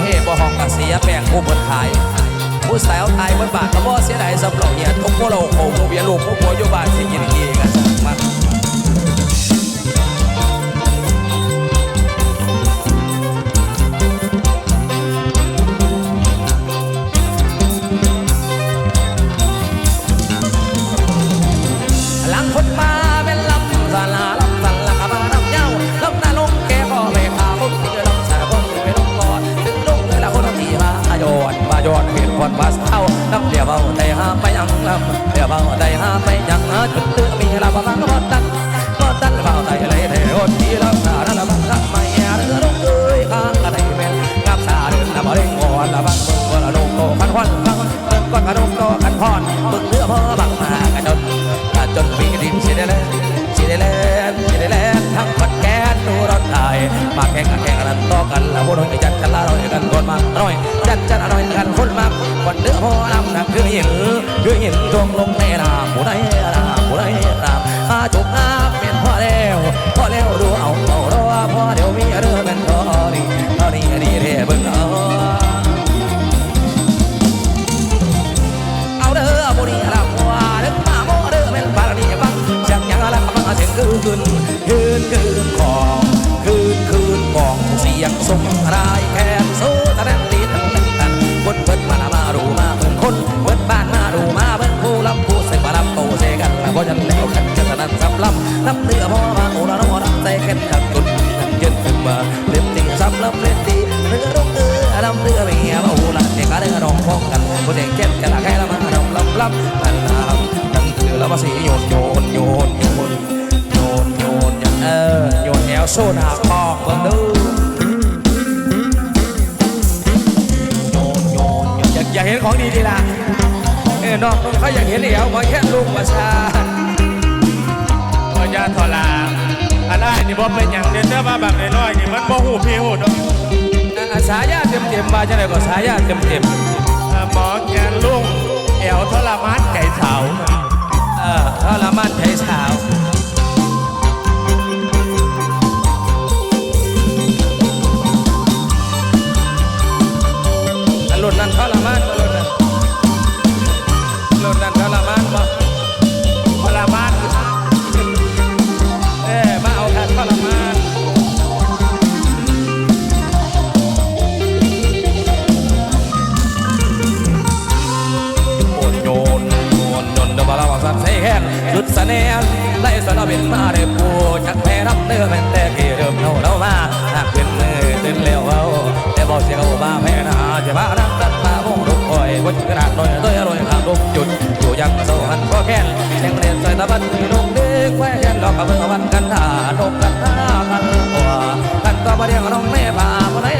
เฮ่บ่ห้องกะเสียแป้งผู้เพิ่นขาย ผู้สาวไทยบนบาทก็บ่เสียดายสำหรับเฮียทุกพวกเราโคงเบียลูกพวกผัวอยู่บ้านสิกินกีกัน แข่งกันแข่งกันต่อกันแล้วพวกน้อยจัดกันละร้อยกันก่อนมา นแอลโซนาคอกเบิ่งดูโยนโยนอยากอยากเห็นของดีดีล่ะเออน้องเขาอยากเห็นเอวมาแค่ลูกประชาพอยาทอลาอันได้นี่บ่เป็นอย่างเดียวแต่ว่าแบบน้อยๆนี่มันบ่หูพี่หูดอกอะสายาเต็มเต็มๆมาจังไดก็สายาเต็มเต็มเอ่อหมอแกนลุงแอวทรมาน สุดสะเนียนไล่สนอเป็นมาได้ปูจักแพ้รับเนื้อเป็นแต่กี่เริ่มเท่าเรามาหากเป็นมือเป็นเลี้ยวเอาแต่บอกเสียงเอามาแพ้นาจะพานักตัดมาวงลุกคอยบนกระดาษน่อยตัวอร่อยข้างลุกจุดอยู่ยังโซหันก็แค้นแข่งเรียนใส่ตะบันมีลงเด็กแหวนหลอกกับเมื่อวันกันท่าลงกันท่ากันหัวกันก็มาเรียกน้องแม่ป่าคนไหน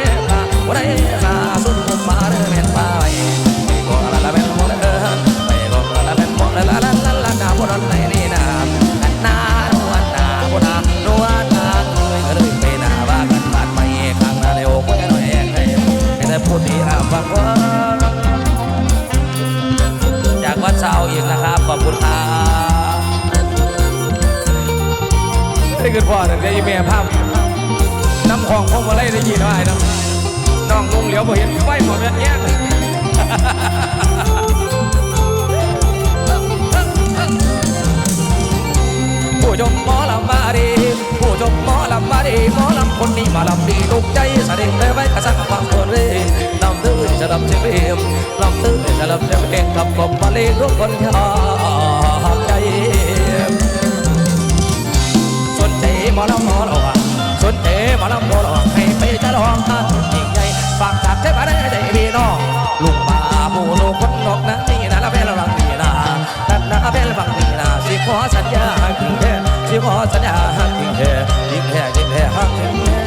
องพวกมาไล่ได้ยินว่าไอ้น้ำน้องลุงเหลียวบ่เห็นไฟหมดเนี้ยผู้ชมหมอลำมาดีผู้ชมหมอลำมาดีหมอลำคนนี้มาลำดีลูกใจแสดงได้ไว้กระสังความคนเร่ลำตื้อจะลำเสียเพียมลำตื้อจะลำเสียเพียงกับกบมาเลีทุกคนชอบใจสนใจหมอลำหมอลำสนใจหมอลำหมอลำ จะลองตายิ่งใหญ่ฝากจากเทพได้ใจพี่น้องลุงป่าผู้ลูกคนนกนั้นนี่นะละเวลาบังนี่นะนั่นนะเวลาบังนี่นะสิขอสัญญาถึงแธอสิขอสัญญาถึงแธอยิ่งแพ้ยิ่งแพ้ฮักถึงเธอ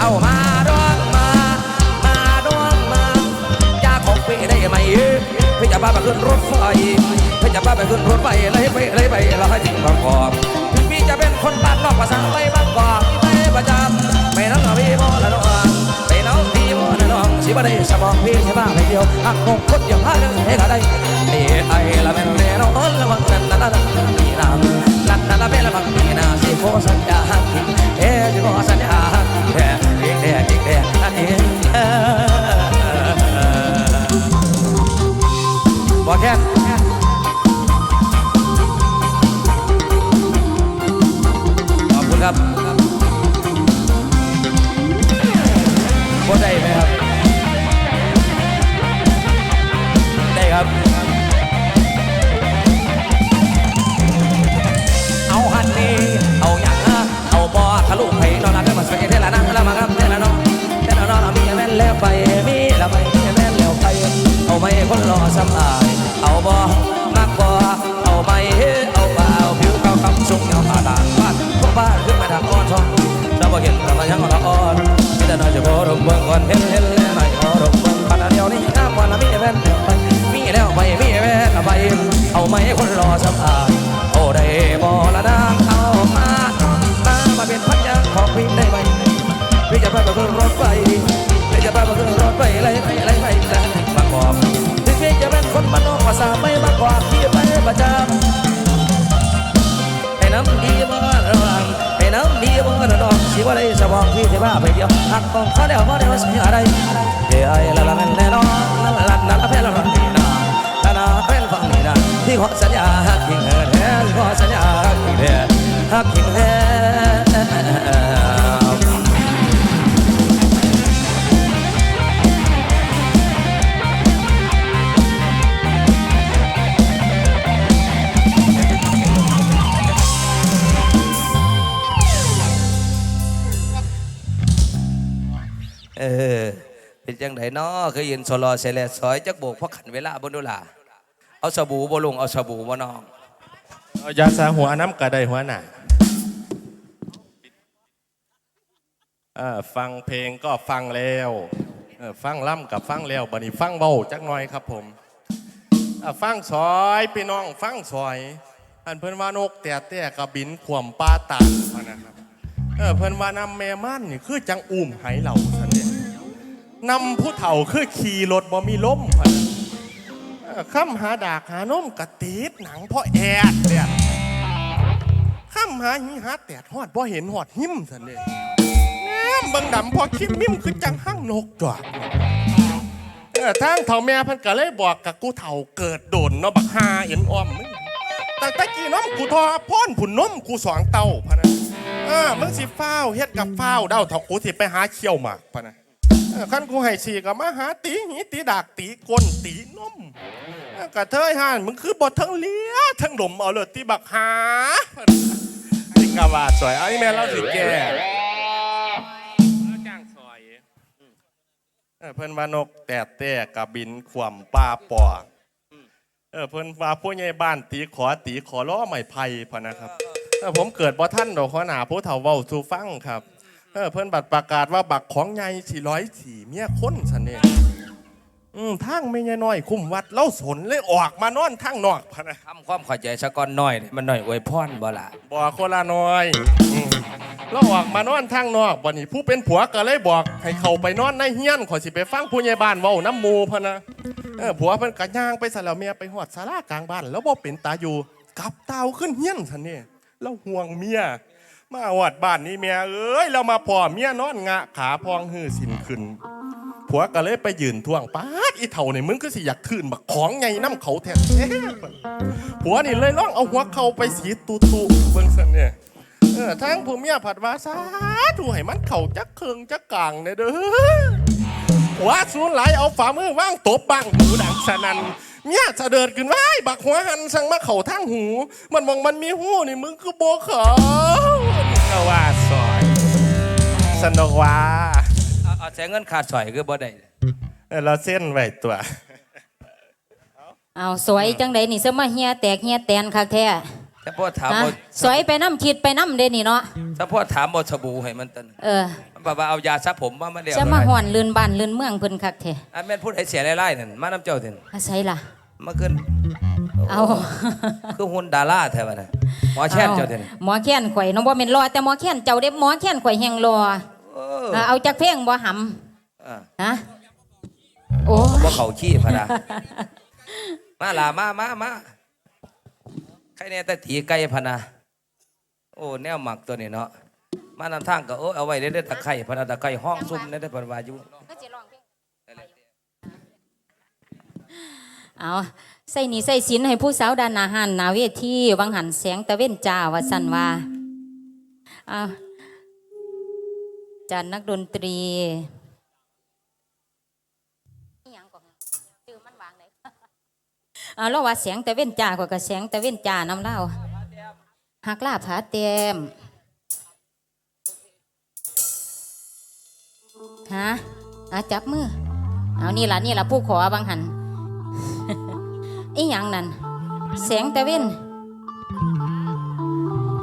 เอามาร้องมามาร้องมายาของพี่ได้ไหมพี่จะพาไปขึ้นรถไฟพี่จะพาไปขึ้นรถไฟเลยไปเลยไปเราให้ถึงบางกอ จะเป็นคนบ้านนอกภาษาไปบางกอกไปประจำไปน้องพี่โมละน้องไปน้องพี่โมละน้องสิบ่ได้สมองพี่ใช่ป่ะไปเดียวหักงงคนอย่างพาเดินให้ก็ได้ไอ้ไอ้ละแม่นเรน้อนละบังนั่นนั่นนั่นนี่นะนั่นนั่นละแม่ละบังนี่นะสิโคสัญญาหักเอ๊ะสิโคสัญญาหักแค่อีกแค่อีกแค่อันนี้บอก สำอายเอาบอมากบอเอาไม่เอาเปล่าผิวเก่าคำสุ่งเงาผ่าด่านบ้านพวกบ้านขึ้นมาทางอ่อนช่องเราบ่เห็นเรามายังอ่อนอ่อนมีแต่น้อยจะขอรบเบิ่งก่อนเห็นเห็นแล้วหน่อยขอรบเบิ่งปัดเดียวนี้น้ำวันละมีแม่นแล้วไปมีแล้วไปมีแม่นแล้วไปเอาไม่คนรอสำอายโอ้ได้บอละนางเอามามามาเป็นพันยาของพี่ได้ไหมพี่จะไปกับเครื่อรถไฟพี่จะไปกับเครื่อรถไฟอะไรไปอะไรไป คนบ้านนอกภาษาไม่บางกอกพี่ไปประจำให้น้ำดีบ่ระวังให้น้ำดีบ่ระดองสิว่าได้สมองพี่ที่ว่าไปเดียวหักกองเขาเดียวบ่ได้ว่าสิอะไรเดี๋ยวไอ้ละละแม่นแน่นอนละละละละละแพ้ละละนี่นะละละเป็นฟังนี่นะที่ขอสัญญาหักทิ้งเหินแท้ที่ขอสัญญาหักทิ้งแท้หักทิ้งแท้เเป็นจังไดเนาะเคยเห็นโซลอเซเลสอยจักโบกเพราะขันเวลาบนดูล่ะเอาสบู่บ่ลงเอาสบู่บ่น้องเอายาสาหัวน้ำกระไดหัวหน่ะฟังเพลงก็ฟังแล้วฟังล่ำกับฟังแล้วบัดนี้ฟังเบาจักหน่อยครับผมฟังซอยพี่น้องฟังซอยอันเพิ่นว่านกแต่แต่กระบินขวมปลาตากพะนะครับเออเพิ่นว่านำแม่ม่นนี่คือจังอุ้มไหเหล่าสันเดะ นำผู้เฒ่าคือขี่รถบ่มีล้มพะนข้ามหาดากหาน้มกะตีดหนังพ่อแอดเนี่ยข้ามหาหิหาแตดหอดพ่เห็นหอดหิมสันเลยแหนบังดำพอคิดมิมคือจังห้างนกจอกเออทางเถ่าแม่พันก็เลยบอกกับกูเถ่าเกิดโดนเนาะบักฮาเห็นอ้อมมึงแต่ตะกี้น้ำกูทอพ่นผุนน้มกูสองเต้าพะนะเออมึงสิฟ้าเฮ็ดกับฟ้าเด้าเถ่ากูสิไปหาเขี้ยวหมากพะนะ ขั้นกูให้ฉีก็มาหาตีหีตีดากตีก้นตีนมกระเทยห่านมึงคือบททั้งเลี้ยทั้งหลมเอาเลยตีบักหาติกาวาสวยเอาอีแม่เล่าสิแกจ้างซอยเพิ่นว่านกแต่แต่กระบินขวมป้าปอเออเพิ่นว่าผู้ใหญ่บ้านตีขอตีขอล้อไม่ไผ่พะนะครับผมเกิดบ่ท่านดอกขอหนาผู้เฒ่าเว้าสู่ฟังครับ เออเพื่อนบัตรประกาศว่าบักของใหญ่สี่ร้อยสี่เมียคนสันเนี่ยอืมทางไม่ใช่น้อย คุ้มวัดเล่าสนเลยออกมานอนทางนอกพะนะทำความเข้าใจสะก่อนหน่อยนี่มันหน่อยอวยพรบ่ล่ะบอกคนละน้อยอืมแล้วออกมานอนทางนอกวันนี้ผู้เป็นผัวก็เลยบอก ให้เขาไปนอนในเฮียนขอยสิไปฟังผู้ใหญ่บ้านเว้าน้ำหมูพะนะเออผัวเพิ่นกะย่างไปสแล้วเมียไปหอดศาลากลางบ้าน แล้วบ่เป็นตาอยู่กลับเตาขึ้นเฮียนสันเนี่ยแล้วห่วงเมีย มาหอดบ้านนี่เมียเอ้ยเรามาพ่อเมียนอนงะขาพองหื้อสินขึ้นผัวก็เลยไปยืนท่วงป้าดอีเถ่าเนี่ยมึงก็สิอยากคืนบักของไงน้ำเขาแท้ผัวนี่เลยล่องเอาหัวเขาไปสีตูตูเบิ่งสันเนี่ยเออทั้งผู้เมียผัดวาสาธุให้มันเข่าจักเคืองจักกลางเนี่ยเด้อหัวสูนไหลเอาฝ่ามือว่างตบบังหูดังสนัน เนี่ยจะเดินขึ้นไว้บักหัวหันสั่งมาเข่าทั้งหู มันมองมันมีหูนี่มึงคือโบเขาก็ว่าซอยสนุกว่าเอาเอาใช้เงินขาดสอยคือบ่ได้เออเราเส้นไว้ตัวเอาสวยจังไดนี่เสมาเฮียแตกเฮียแตนคักแท้ ถ้าพ่อถามฮะบ่สวยไปน้ำคิดไปน้ำเดนี่เนาะถ้าพ่อถามบ่สบู่ให้มันตันเออบ่าว่าเอายาซับผมมามาเดียวจะมาห่อนลืนบ้านลืนเมืองเพิ่นคักแท้อันแม่นพูดให้เสียไล่ๆนั่นมาน้ำเจ้าเถินอาศัยล่ะ มาขึ้นเอาคือหุ่นดาราแท้บ่น่ะหมอแช่นเจ้าเท่านี่หมอแค้นข่อยเน้องบ่แม่นรอแต่หมอแค้นเจ้าเด้หมอแค้นข่อยแฮงรอเอออ่าเอาจักเพลงบ่หอะำฮะโอ้บ่เข้าขี้พะนะมาล่ะมามามา ใครแน่แต่ตีไก่พะนะโอ้แนวหมักตัวนี้เนาะมานำทางก็โอ้เอาไว้ได้อตะไคร้พะนะตะไคร้ห้องซุ่มได้อเพิ่นวาอยู่เอาใส่หนีใส่สินให้ผู้สาวดานหนาหันหนาเวทีวังหันแสงตะเว้นจ้าว่าสันว่าเอาจานนักดนตรี เอาแล้วว่าแสงตะเว้นจ้าก็กระแสงตะเว้นจ้าน้ำเล่าหักลาผาเต็มฮะอาจับมือ เอานี่ล่ะนี่ล่ะผู้ขอบังหันอีหยังนั่นแสงตะเว้น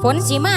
ฝนสีมา